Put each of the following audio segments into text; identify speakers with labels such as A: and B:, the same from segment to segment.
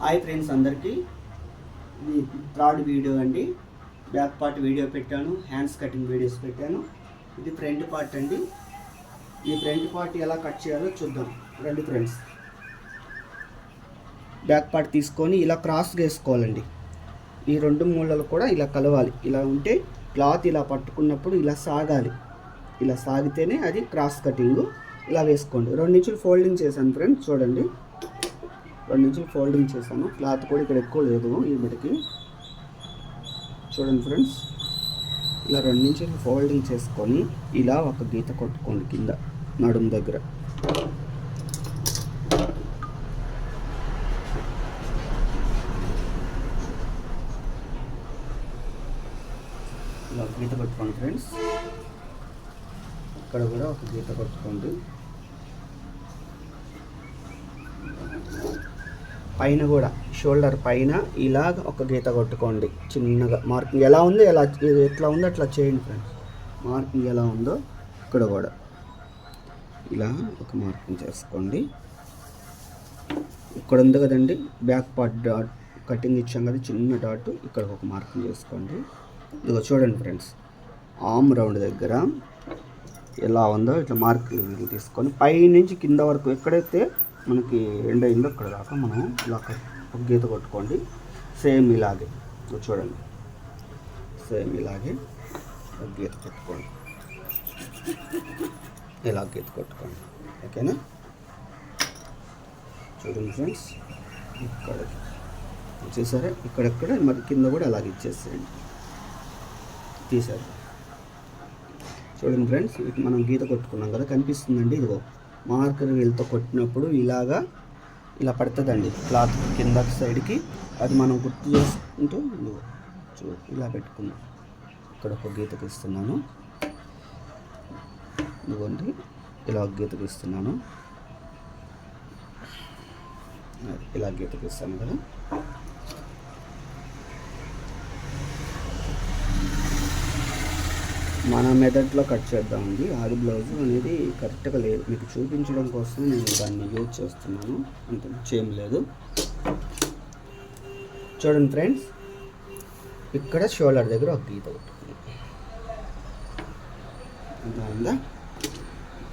A: Hi friends అందరికీ. ఇది third video అండి. బ్యాక్ పార్ట్ వీడియో పెట్టాను. హ్యాండ్స్ కటింగ్ వీడియోస్ పెట్టాను. ఇది ఫ్రంట్ పార్ట్ అండి. ఈ ఫ్రంట్ పార్ట్ ఎలా కట్ చేయాలో చూద్దాం. రండి ఫ్రెండ్స్. బ్యాక్ పార్ట్ తీసుకొని ఇలా క్రాస్గా వేసుకోవాలండి ఈ రెండు మూలలు కూడా ఇలా కలవాలి. ఇలా ఉంటే క్లాత్ ఇలా పట్టుకున్నప్పుడు ఇలా సాగాలి. ఇలా సాగితేనే అది క్రాస్ కటింగ్. ఇలా వేసుకోండి. రెండు ఇంచులు ఫోల్డింగ్ చేశాను ఫ్రెండ్స్. చూడండి. రెండు నుంచి ఫోల్డింగ్ చేశాను. క్లాత్ కూడా ఇక్కడ ఎక్కువ లేదు ఈ బిడ్డకి చూడండి ఫ్రెండ్స్ ఇలా రెండు నుంచి ఫోల్డింగ్ చేసుకొని ఇలా ఒక గీత కొట్టుకోండి కింద నడుము దగ్గర. ఇలా గీత కొట్టుకోండి ఫ్రెండ్స్. ఇక్కడ కూడా ఒక గీత కొట్టుకోండి. పైన కూడా షోల్డర్ పైన ఇలాగ ఒక గీత కొట్టుకోండి. చిన్నగా. మార్కింగ్ ఎలా ఉందో? ఎలా ఇది ఎట్లా ఉందో అట్లా చేయండి ఫ్రెండ్స్. మార్కింగ్ ఎలా ఉందో ఇక్కడ కూడా. ఇలా ఒక మార్కింగ్ చేసుకోండి. ఇక్కడ ఉంది కదండి బ్యాక్ పార్ట్ డాట్ కటింగ్ ఇచ్చాం కదా చిన్న డాట్. ఇక్కడ ఒక మార్కింగ్ చేసుకోండి. ఇదిగో చూడండి ఫ్రెండ్స్. ఆమ్ రౌండ్ దగ్గర ఎలా ఉందో ఇట్లా మార్కింగ్ తీసుకొని పై నుంచి కింద వరకు ఎక్కడైతే మనకి ఎండ్ అయిందో అక్కడ దాకా మనం ఇలా ఒక గీత కొట్టుకోండి. సేమ్ ఇలాగే. చూడండి. సేమ్ ఇలాగే ఒక గీత కొట్టుకోండి. ఇలా గీత కొట్టుకోండి. ఓకేనా? చూడండి ఫ్రెండ్స్ ఇక్కడ. వచ్చేసారా ఇక్కడెక్కడ మరి కింద కూడా అలాగే ఇచ్చేసేయండి. తీసారు చూడండి ఫ్రెండ్స్ మనం గీత కొట్టుకున్నాం కదా కనిపిస్తుందండి. ఇదిగో. మార్కర్ వీళ్ళతో కొట్టినప్పుడు ఇలాగా ఇలా పడుతుందండి క్లాత్ కింద సైడ్కి. అది మనం గుర్తు చేసుకుంటూ చూ ఇలా పెట్టుకున్నాం ఇక్కడ ఒక గీతకి ఇస్తున్నాను. ఇదిగోండి ఇలా ఒక గీతకి ఇస్తున్నాను. ఇలా గీతకి ఇస్తాను కదా. మన మెథడ్లో కట్ చేద్దామండి ఆది బ్లౌజ్ అనేది కరెక్ట్గా లేదు. మీకు చూపించడం కోసం నేను దాన్ని యూజ్ చేస్తున్నాను. అంత చేయం లేదు. చూడండి ఫ్రెండ్స్ ఇక్కడ షోల్డర్ దగ్గర ఒక గీత కొట్టుకున్నాం ఉందా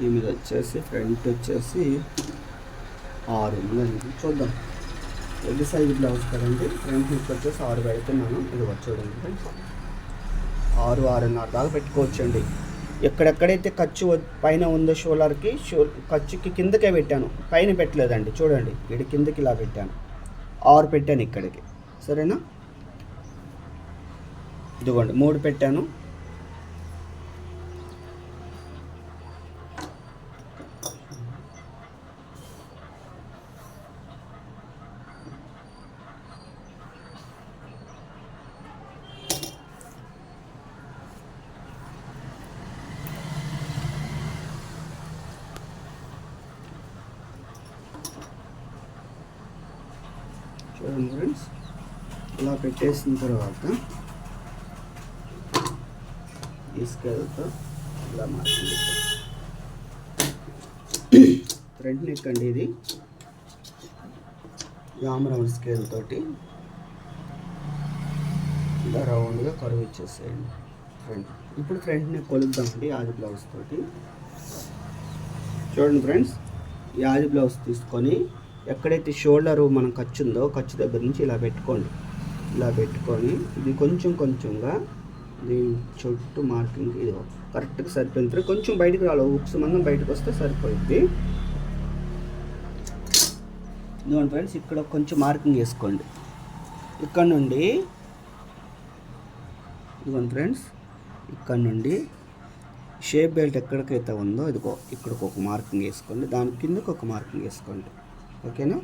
A: ఈ మీద వచ్చేసి ఫ్రంట్ వచ్చేసి ఆరు ఉందండి చూద్దాం. ఎగ్ సైజ్ బ్లౌజ్ కదండి. ఫ్రంట్ వచ్చేసి ఆరు పెడుతున్నాను ఇది చూడండి ఫ్రెండ్స్ ఆరు ఆరున్నర దాకా పెట్టుకోవచ్చండి. ఎక్కడెక్కడైతే ఖర్చు పైన ఉందో షోలర్కి షో ఖర్చుకి కిందకే పెట్టాను. పైన పెట్టలేదండి చూడండి. వీడి కిందకి ఇలా పెట్టాను. ఆరు పెట్టాను ఇక్కడికి. సరేనా? ఇదిగోండి మూడు పెట్టాను. చూడండి ఫ్రెండ్స్ ఇలా పెట్టేసిన తర్వాత ఈ స్కేల్తో ఇలా మార్చింది ఫ్రంట్ నెక్ అండి ఇది. యామ్ రౌండ్ స్కేల్ తోటి ఇలా రౌండ్గా కరువు ఇచ్చేసేయండి. ఫ్రంట్ ఇప్పుడు ఫ్రంట్ నెక్ కొలుద్దామండి ఆది బ్లౌజ్ తోటి. చూడండి ఫ్రెండ్స్ ఈ ఆది బ్లౌజ్ తీసుకొని ఎక్కడైతే షోల్డర్ మనం ఖర్చు ఉందో ఖర్చు దగ్గర నుంచి ఇలా పెట్టుకోండి. ఇలా పెట్టుకొని ఇది కొంచెం కొంచెంగా దీని చుట్టూ మార్కింగ్ ఇది కరెక్ట్గా సరిపోయింది కొంచెం బయటికి రావాలి. ఉక్స్ మందం బయటకు వస్తే సరిపోయింది ఇదిగోండి ఫ్రెండ్స్ ఇక్కడ కొంచెం మార్కింగ్ వేసుకోండి ఇక్కడ నుండి ఇదిగోండి ఫ్రెండ్స్ ఇక్కడ నుండి షేప్ బెల్ట్ ఎక్కడికైతే ఉందో ఇదిగో ఇక్కడికి ఒక మార్కింగ్ వేసుకోండి దాని కిందకి ఒక మార్కింగ్ వేసుకోండి ఓకేనా?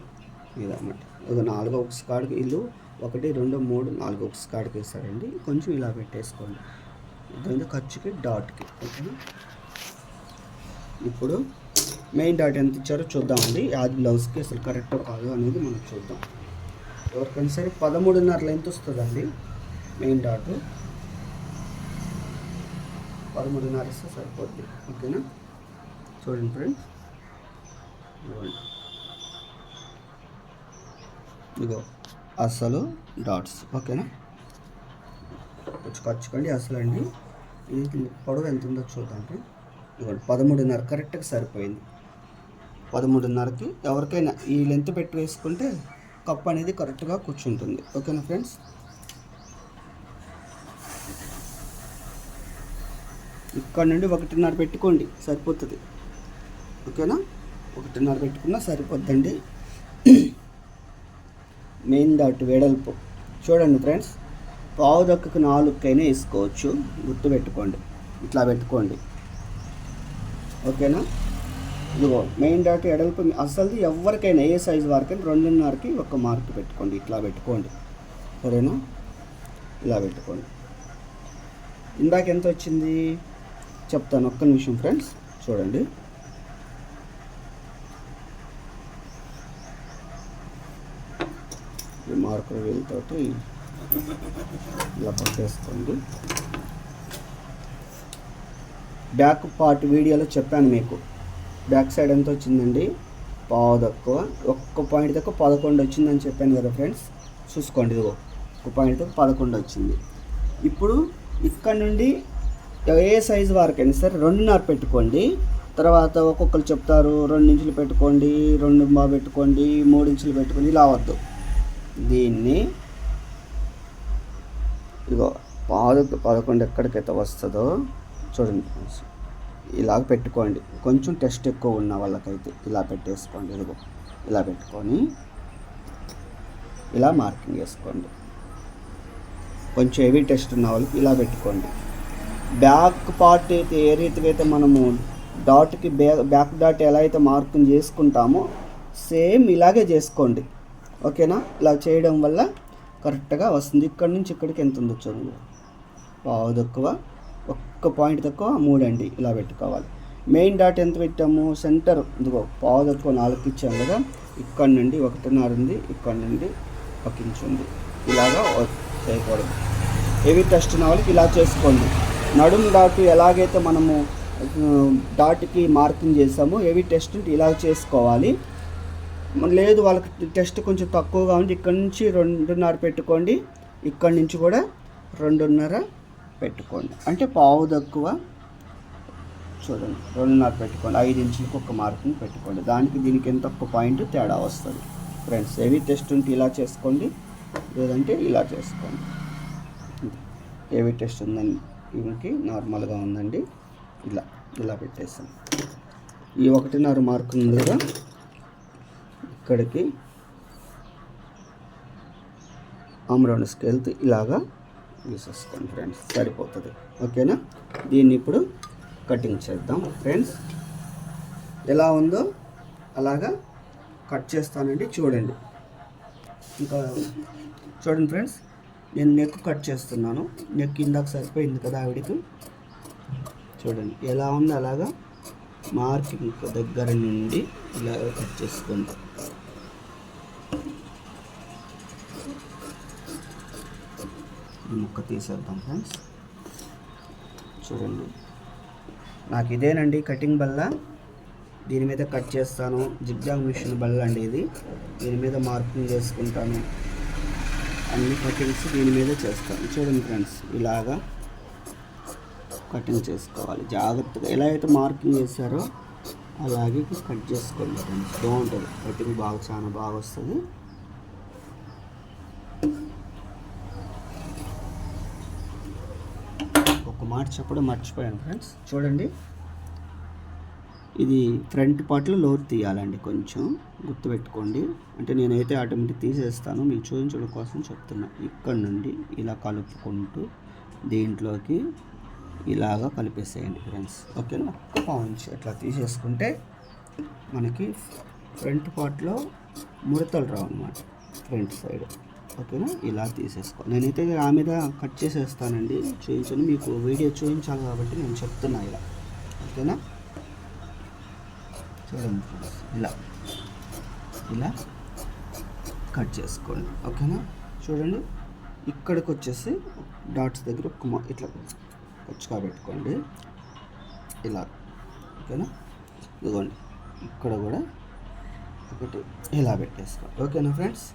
A: ఇదన్నమాట ఒక నాలుగు ఒక స్కాడ్కి ఇల్లు ఒకటి రెండు మూడు నాలుగు ఒక స్కాడ్కి వేస్తారండి. కొంచెం ఇలా పెట్టేసుకోండి. దాని ఖర్చుకి డాట్కి. ఓకేనా? ఇప్పుడు మెయిన్ డాట్ ఎంత ఇచ్చారో చూద్దామండి. యాది బ్లౌజ్కి అసలు కరెక్ట్ కాదు అనేది మనం చూద్దాం. ఎవరికైనా సరే పదమూడున్నర లెంత్ వస్తుందండి మెయిన్ డాట్. పదమూడున్నర ఇస్తే సరిపోద్ది. ఓకేనా? చూడండి ఫ్రెండ్స్. ఇగో అసలు డాట్స్ ఓకేనా? కొంచెం ఖర్చుకోండి అసలు అండి ఇది పొడవు ఎంత ఉందో చూద్దాండి ఇదిగోండి పదమూడున్నర కరెక్ట్గా సరిపోయింది. పదమూడున్నరకి ఎవరికైనా ఈ లెంత్ పెట్టి వేసుకుంటే కప్ అనేది కరెక్ట్గా కూర్చుంటుంది. ఓకేనా ఫ్రెండ్స్? ఇక్కడ నుండి ఒకటిన్నర పెట్టుకోండి సరిపోతుంది. ఓకేనా? ఒకటిన్నర పెట్టుకున్నా సరిపోద్దండి. మెయిన్ దాటు వెడల్పు. చూడండి ఫ్రెండ్స్ పావు దక్కకు నాలుగుకైనా వేసుకోవచ్చు. గుర్తు పెట్టుకోండి. ఇట్లా పెట్టుకోండి. ఓకేనా? ఇదిగో మెయిన్ డాట్ ఎడల్పు అసలు ఎవరికైనా ఏ సైజు వారికైనా రెండున్నరకి ఒక మార్క్ పెట్టుకోండి. ఇట్లా పెట్టుకోండి. సరేనా? ఇలా పెట్టుకోండి. ఇందాక ఎంత వచ్చింది? చెప్తాను ఒక్క నిమిషం ఫ్రెండ్స్. చూడండి. ఈ మార్కర్ ఇలా పట్టేసుకోండి. బ్యాక్ పార్ట్ వీడియోలో చెప్పాను మీకు. బ్యాక్ సైడ్ ఎంత వచ్చిందండి? పావు తక్కువ. ఒక్క పాయింట్ తక్కువ పదకొండు వచ్చిందని చెప్పాను కదా ఫ్రెండ్స్. చూసుకోండి ఇదిగో. ఒక పాయింట్ తక్కువ పదకొండు వచ్చింది. ఇప్పుడు ఇక్కడ నుండి ఏ సైజు వరకైనా సరే రెండున్నర పెట్టుకోండి. తర్వాత ఒక్కొక్కరు చెప్తారు రెండు ఇంచులు పెట్టుకోండి రెండు బా పెట్టుకోండి మూడు ఇంచులు పెట్టుకోండి ఇలా అవద్దు దీన్ని ఇదిగో పాదు పదకొండు ఎక్కడికైతే వస్తుందో చూడండి ఇలాగ పెట్టుకోండి. కొంచెం టెస్ట్ ఎక్కువ ఉన్న వాళ్ళకైతే ఇలా పెట్టేసుకోండి. ఇదిగో ఇలా పెట్టుకొని ఇలా మార్కింగ్ చేసుకోండి. కొంచెం హెవీ టెస్ట్ ఉన్న వాళ్ళకి ఇలా పెట్టుకోండి. బ్యాక్ పార్ట్ అయితే ఏ రీతిగా అయితే మనము డాట్కి బ్యా బ్యాక్ డాట్ ఎలా అయితే మార్కింగ్ చేసుకుంటామో సేమ్ ఇలాగే చేసుకోండి. ఓకేనా? ఇలా చేయడం వల్ల కరెక్ట్గా వస్తుంది. ఇక్కడ నుంచి ఇక్కడికి ఎంత ఉందో చూడండి. పావు తక్కువ ఒక్క పాయింట్ తక్కువ మూడండి ఇలా పెట్టుకోవాలి. మెయిన్ డాట్ ఎంత పెట్టాము? సెంటర్. ఇదిగో పావు తక్కువ నాలుగు ఇచ్చాం కదా. ఇక్కడ నుండి ఒకటిన్నర ఉంది. ఇక్కడ నుండి ఒక ఇంచు ఉంది. ఇలాగా చేయకూడదు. హెవీ టెస్ట్ ఉన్న వాళ్ళకి ఇలా చేసుకోండి. నడుము దాటి ఎలాగైతే మనము డాట్కి మార్కింగ్ చేసామో హెవీ టెస్ట్ ఇలా చేసుకోవాలి. లేదు వాళ్ళకి టెస్ట్ కొంచెం తక్కువగా ఉంది. ఇక్కడ నుంచి రెండున్నర పెట్టుకోండి. ఇక్కడ నుంచి కూడా రెండున్నర పెట్టుకోండి. అంటే పావు తక్కువ చూడండి రెండున్నర పెట్టుకోండి. ఐదు ఇంచులకు ఒక మార్కుని పెట్టుకోండి. దానికి దీనికి ఎంత ఒక్క పాయింట్ తేడా వస్తుంది. ఫ్రెండ్స్ ఏవి టెస్ట్ ఉంటే ఇలా చేసుకోండి లేదంటే ఇలా చేసుకోండి. ఏవి టెస్ట్ ఉందండి ఈమెకి నార్మల్గా ఉందండి. ఇలా ఇలా పెట్టేసాం. ఈ ఒకటిన్నర మార్కు ఉంది కదా. ఇక్కడికి ఆమ్రౌండ్ స్కేల్తో ఇలాగా గీసేసుకోండి ఫ్రెండ్స్. సరిపోతుంది. ఓకేనా? దీన్ని ఇప్పుడు కటింగ్ చేద్దాం ఫ్రెండ్స్. ఎలా ఉందో అలాగా కట్ చేస్తానండి. చూడండి. ఇంకా చూడండి ఫ్రెండ్స్. నేను నెక్ కట్ చేస్తున్నాను. నెక్ ఇందాక సరిపోయింది కదా ఆవిడకి. చూడండి. ఎలా ఉంది? అలాగా మార్కింగ్ దగ్గర నుండి ఇలా కట్ చేసుకుందాం. ఈ ముక్క తీసేద్దాం ఫ్రెండ్స్ చూడండి. నాకు ఇదేనండి కటింగ్ బల్ల. దీని మీద కట్ చేస్తాను. జిగ్జాగ్ మిషన్ బల్ల అండి ఇది. దీని మీద మార్కింగ్ చేసుకుంటాను. అన్ని కటింగ్స్ దీని మీద చేస్తాను. చూడండి ఫ్రెండ్స్ ఇలాగా కటింగ్ చేసుకోవాలి. జాగ్రత్తగా ఎలా అయితే మార్కింగ్ చేశారో అలాగే కట్ చేసుకోండి ఫ్రెండ్స్ బాగుంటుంది. కటింగ్ బాగా చాలా బాగా వస్తుంది. మాట చెప్పడం మర్చిపోయాను ఫ్రెండ్స్ చూడండి. ఇది ఫ్రంట్ పార్ట్లో లోడ్ తీయాలండి కొంచెం. గుర్తుపెట్టుకోండి. అంటే నేనైతే ఆటోమేటిక్ తీసేస్తాను. మీకు చూపించడం కోసం చెప్తున్నా. ఇక్కడ నుండి ఇలా కలుపుకుంటూ దీంట్లోకి ఇలాగా కలిపేసేయండి ఫ్రెండ్స్ ఓకేనా? పాయింట్స్ ఇట్లా తీసేసుకుంటే మనకి ఫ్రంట్ పార్ట్లో ముడతలు రావు అన్నమాట ఫ్రంట్ సైడ్. ఓకేనా? ఇలా తీసేసుకో. నేనైతే ఆ మీద కట్ చేసేస్తానండి. చూపించను మీకు వీడియో చూపించాలి కాబట్టి నేను చెప్తున్నా ఇలా. ఓకేనా? చూడండి ఫ్రెండ్స్. ఇలా. ఇలా కట్ చేసుకోండి. ఓకేనా? చూడండి. ఇక్కడికి వచ్చేసి డాట్స్ దగ్గర ఒక ఇట్లా కొచ్చుగా పెట్టుకోండి ఇలా. ఓకేనా? ఇదిగోండి. ఇక్కడ కూడా ఒకటి ఇలా పెట్టేసుకోండి ఓకేనా ఫ్రెండ్స్?